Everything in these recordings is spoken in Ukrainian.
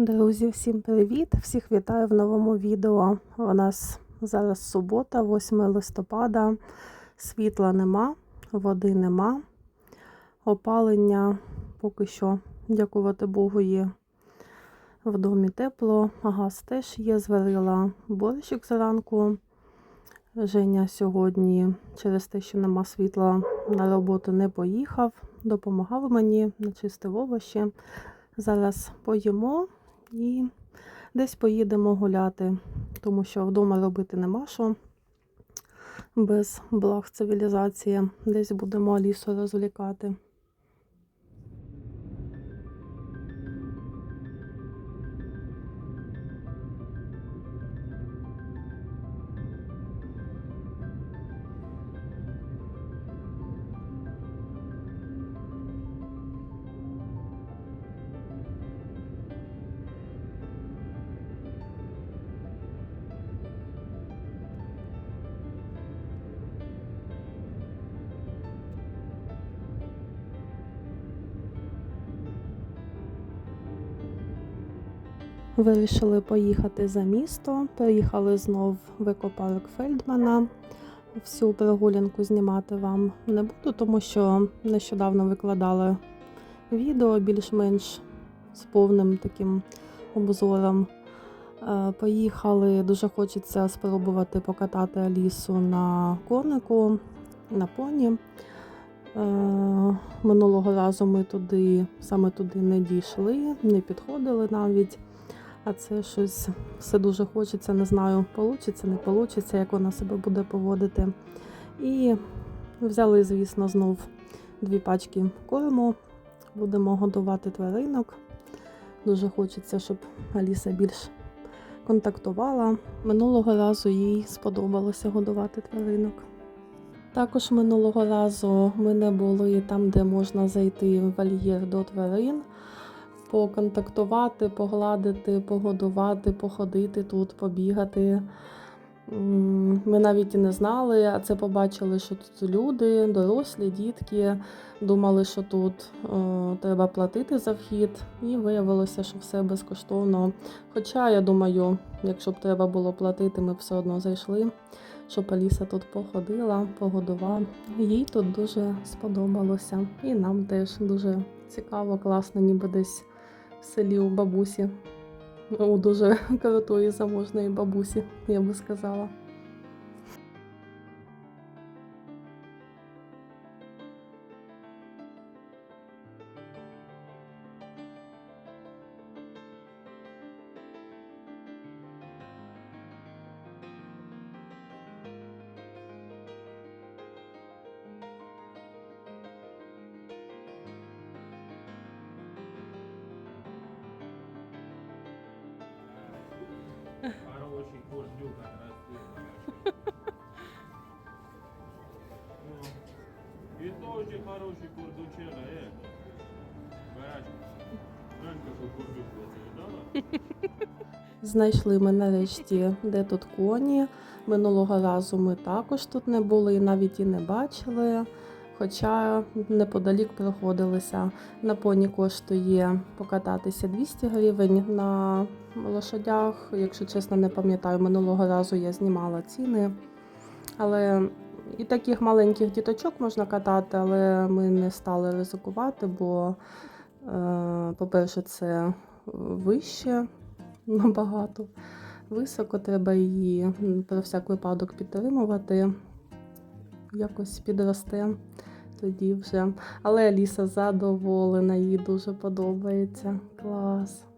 Друзі, всім привіт! Всіх вітаю в новому відео. У нас зараз субота, 8 листопада. Світла нема, води нема. Опалення поки що, дякувати Богу, є в домі тепло. Газ теж є, зварила борщик зранку. Женя сьогодні через те, що нема світла, на роботу не поїхав, допомагав мені, начистив овочі. Зараз поїмо і десь поїдемо гуляти, тому що вдома робити нема що без благ цивілізації. Десь будемо Алісу розвлікати. Вирішили поїхати за місто. Приїхали знов в екопарк Фельдмана. Всю прогулянку знімати вам не буду, тому що нещодавно викладала відео більш-менш з повним таким обзором. Е, Поїхали, дуже хочеться спробувати покатати Алісу на конику, на поні. Е, Минулого разу ми туди, саме туди не дійшли, не підходили навіть. А це щось все дуже хочеться, не знаю, получиться, не получиться, як вона себе буде поводити. І взяли, звісно, знов дві пачки корму. Будемо годувати тваринок. Дуже хочеться, щоб Аліса більш контактувала. Минулого разу їй сподобалося годувати тваринок. Також минулого разу ми не були там, де можна зайти в вольєр до тварин поконтактувати, погладити, погодувати, походити тут, побігати. Ми навіть і не знали, а це побачили, що тут люди, дорослі, дітки. Думали, що тут е, треба платити за вхід, і виявилося, що все безкоштовно. Хоча, я думаю, якщо б треба було платити, ми б все одно зайшли, щоб Аліса тут походила, погодувала. Їй тут дуже сподобалося. І нам теж дуже цікаво, класно, ніби десь в селі у бабусі. У дуже крутої заможної бабусі, я би сказала. Кордучера, э. Бачиш, знаєш, какой? Знайшли ми нарешті, де тут коні. Минулого разу ми також тут не були, навіть і не бачили. Хоча неподалік проходилися. На поні коштує покататися 200 гривень на лошадях. Якщо чесно, не пам'ятаю, минулого разу я знімала ціни. Але і таких маленьких діточок можна катати, але ми не стали ризикувати, бо, е, по-перше, це вище набагато високо, треба її про всяк випадок підтримувати. Якось підросте тоді вже. Але Аліса задоволена, їй дуже подобається. Клас.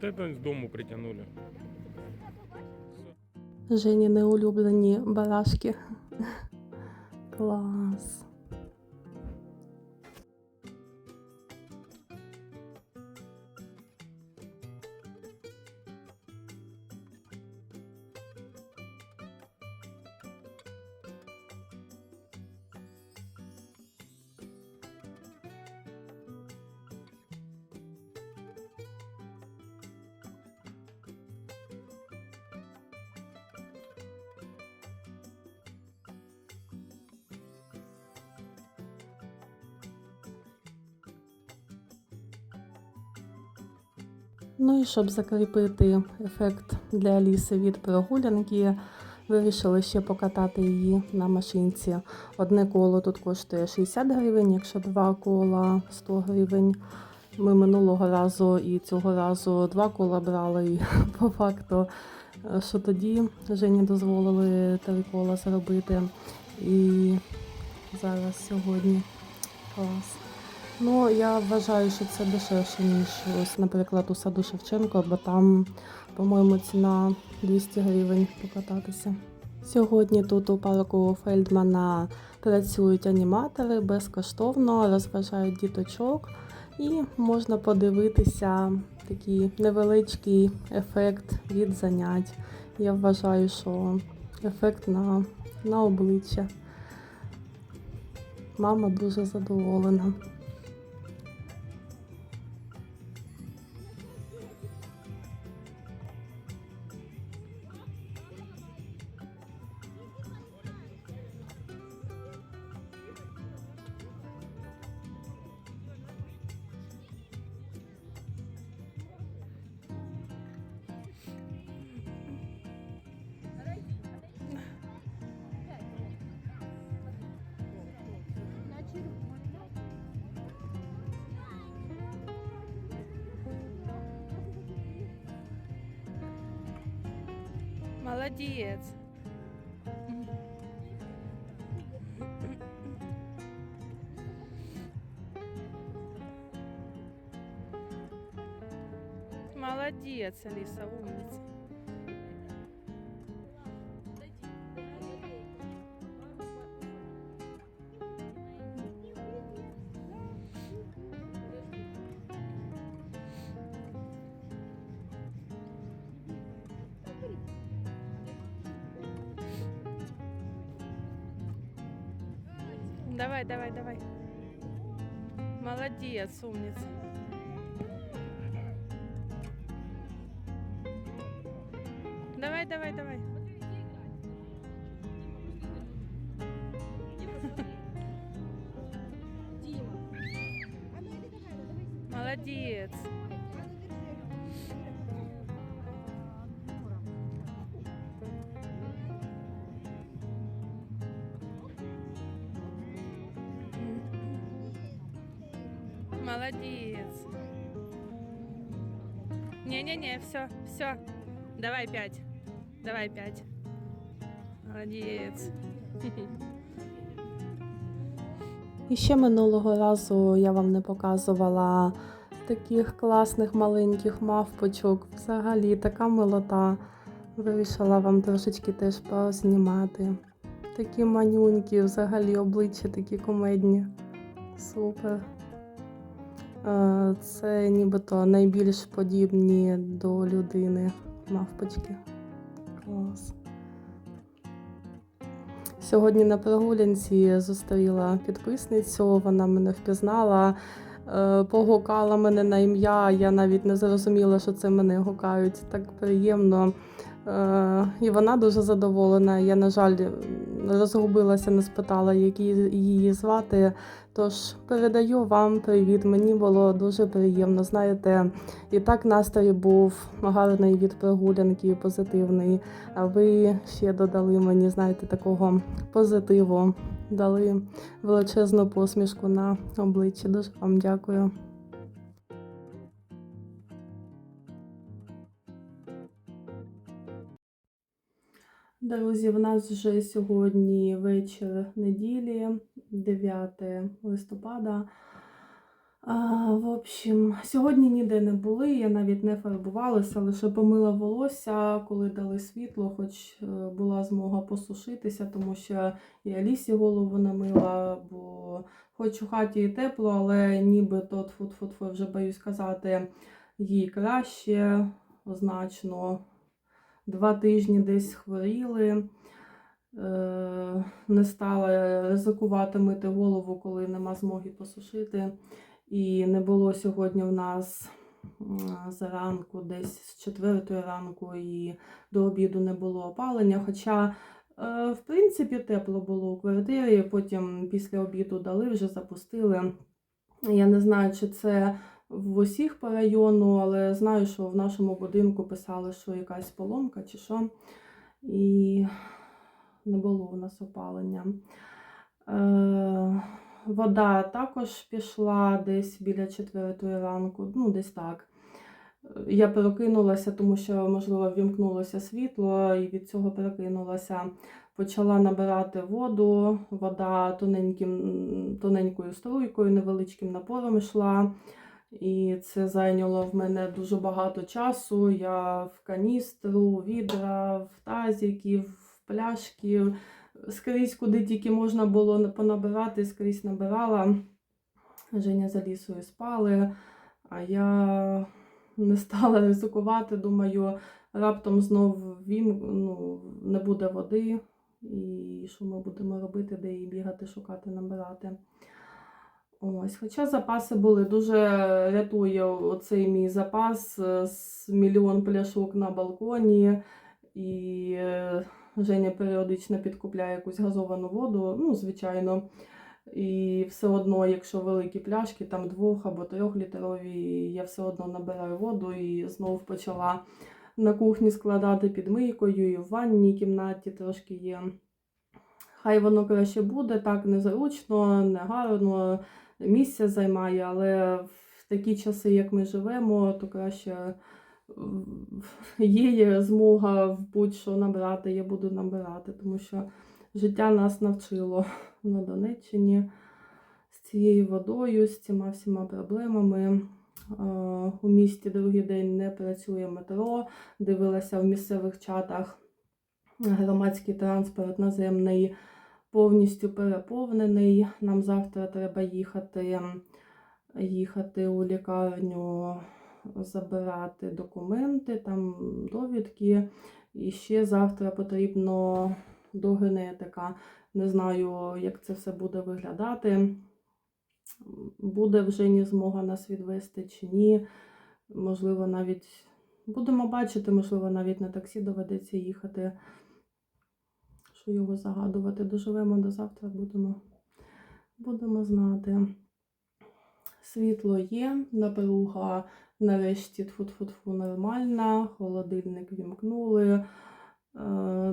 Это з дому притягнули. Жені неулюблені барашки. Клас. Ну і щоб закріпити ефект для Аліси від прогулянки, вирішили ще покатати її на машинці. Одне коло тут коштує 60 гривень, якщо два кола 100 гривень. Ми минулого разу і цього разу два кола брали, і по факту, е, що тоді Жені дозволили три кола зробити. І зараз сьогодні клас. Ну, я вважаю, що це дешевше, ніж ось, наприклад, у саду Шевченко, бо там, по-моєму, ціна 200 гривень покататися. Сьогодні тут у парку Фельдмана працюють аніматори безкоштовно, розважають діточок і можна подивитися такий невеличкий ефект від занять. Я вважаю, що ефект на, на обличчя. Мама дуже задоволена. Молодец. Молодец, Алиса, умница. Молодец, умница. Не-не-не, все, все. Давай пять. Давай пять. Молодец. І ще минулого разу я вам не показувала таких класних маленьких мавпочок. Взагалі така милота. Вирішила вам трошечки теж познімати. Такі манюнькі, взагалі обличчя такі комедні. Супер. Е, Це нібито найбільш подібні до людини мавпочки. Клас. Сьогодні на прогулянці зустріла підписницю, вона мене впізнала, е, погукала мене на ім'я. Я навіть не зрозуміла, що це мене гукають. Так приємно. Е, І вона дуже задоволена. Я, на жаль, розгубилася, не спитала, як її звати. Тож передаю вам привіт. Мені було дуже приємно. Знаєте, і так настрій був гарний від прогулянки, позитивний. А ви ще додали мені, знаєте, такого позитиву, дали величезну посмішку на обличчі. Дуже вам дякую. Друзі, в нас вже сьогодні вечір неділі, 9 листопада. А, в общем, сьогодні ніде не були, я навіть не фарбувалася, лише помила волосся, коли дали світло, хоч е, була змога посушитися, тому що я лісі голову намила, бо хоч у хаті і тепло, але ніби то тфу-тфу-тфу, вже боюсь казати, їй краще значно. Два тижні десь хворіли. Е, Не стала ризикувати мити голову, коли нема змоги посушити. І не було сьогодні в нас м, зранку, десь з четвертої ранку, і до обіду не було опалення. Хоча, е, в принципі, тепло було у квартирі, потім після обіду дали, вже запустили. Я не знаю, чи це в усіх по району, але знаю, що в нашому будинку писали, що якась поломка чи що. І не було у нас опалення. Е, вода також пішла десь біля четвертої ранку, ну десь так. Я прокинулася, тому що, можливо, вімкнулося світло, і від цього прокинулася. Почала набирати воду, вода тоненьким, тоненькою струйкою, невеличким напором йшла. І це зайняло в мене дуже багато часу. Я в каністру, відра, в тазики, в пляшки, скрізь, куди тільки можна було понабирати, скрізь набирала. Женя за лісою спали, а я не стала ризикувати. Думаю, раптом знов вім... ну, не буде води, і що ми будемо робити, де її бігати, шукати, набирати. Ось, хоча запаси були дуже рятує оцей мій запас е, з мільйон пляшок на балконі. І е, Женя періодично підкупляє якусь газовану воду, ну, звичайно. І все одно, якщо великі пляшки, там двох або трьохлітрові, я все одно набираю воду і знову почала на кухні складати під мийкою, і в ванній кімнаті трошки є. Хай воно краще буде, так незручно, не гарно, місця займає, але в такі часи, як ми живемо, то краще є, є змога в будь-що набрати, я буду набирати, тому що життя нас навчило на Донеччині з цією водою, з цими всіма проблемами. Е, У місті другий день не працює метро. Дивилася в місцевих чатах громадський транспорт наземний повністю переповнений. Нам завтра треба їхати, їхати у лікарню, забирати документи, там довідки. І ще завтра потрібно до генетика. Не знаю, як це все буде виглядати. Буде вже ні змога нас відвести чи ні. Можливо, навіть будемо бачити, можливо, навіть на таксі доведеться їхати. Що його загадувати. Доживемо до завтра, будемо, будемо знати. Світло є, напруга нарешті тфу-тфу-тфу нормальна, холодильник вімкнули. Е,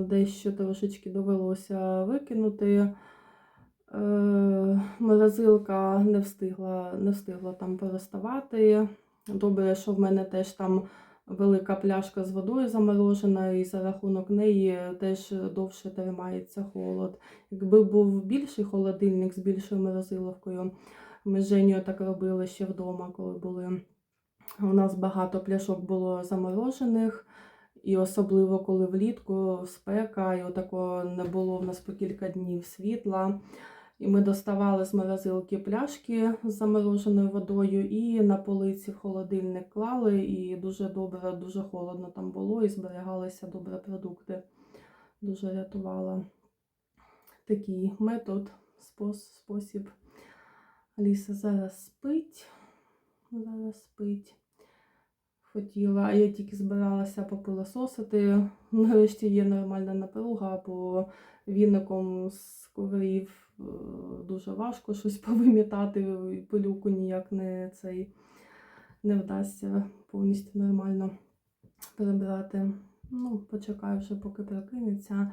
Дещо трошечки довелося викинути. Е, Морозилка не встигла, не встигла там переставати. Добре, що в мене теж там велика пляшка з водою заморожена, і за рахунок неї теж довше тримається холод. Якби був більший холодильник з більшою морозиловкою, ми з Женєю так робили ще вдома, коли були. У нас багато пляшок було заморожених, і особливо коли влітку спека, і отако не було в нас по кілька днів світла. І ми доставали з морозилки пляшки з замороженою водою і на полиці в холодильник клали, і дуже добре, дуже холодно там було, і зберігалися добре продукти. Дуже рятувала такий метод, спос- спосіб. Аліса зараз спить. Зараз спить. Хотіла, а я тільки збиралася попилососити. Нарешті є нормальна напруга, бо віником з коврів дуже важко щось повимітати, і пилюку ніяк не цей не вдасться повністю нормально перебрати. Ну, почекаю вже, поки прокинеться.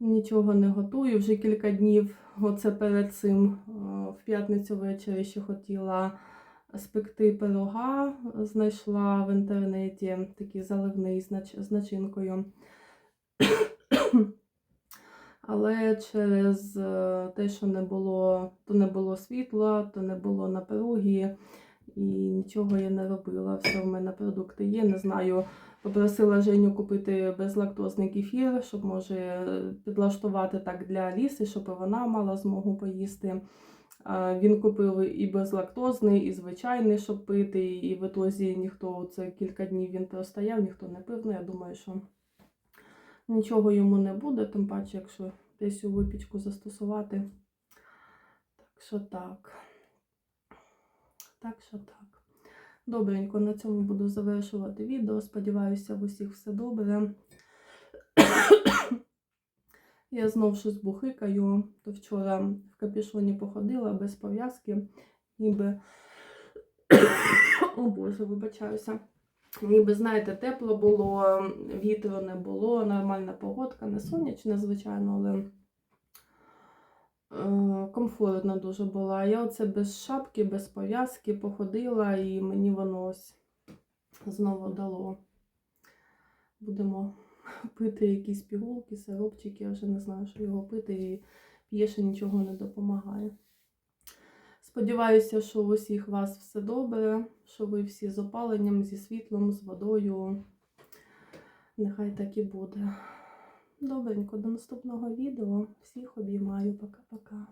Нічого не готую. Вже кілька днів. Оце перед цим е, в п'ятницю ввечері ще хотіла спекти пирога. Знайшла в інтернеті такий заливний з начинкою. Але через е, те, що не було, то не було світла, то не було напруги, І нічого я не робила. Все в мене продукти є. Не знаю. Попросила Женю купити безлактозний кефір, щоб може підлаштувати так для ліси, щоб вона мала змогу поїсти. Він купив і безлактозний, і звичайний, щоб пити. І в ітозі ніхто це кілька днів він простояв, ніхто не пив. Ну, я думаю, що нічого йому не буде, тим паче, якщо десь у випічку застосувати. Так що так. Так що так. Добренько, на цьому буду завершувати відео. Сподіваюся, в усіх все добре. Я знов щось бухикаю, то вчора в капюшоні походила без пов'язки, ніби. О Боже, вибачаюся. Ніби, знаєте, тепло було, вітру не було, нормальна погодка, не сонячна, звичайно, але е, комфортно дуже була. Я оце без шапки, без пов'язки походила, і мені воно ось знову дало. Будемо пити якісь пігулки, сиропчики, я вже не знаю, що його пити, і п'єше нічого не допомагає. Сподіваюся, що у усіх вас все добре, що ви всі з опаленням, зі світлом, з водою. Нехай так і буде. Добренько, до наступного відео. Всіх обіймаю. Пока-пока.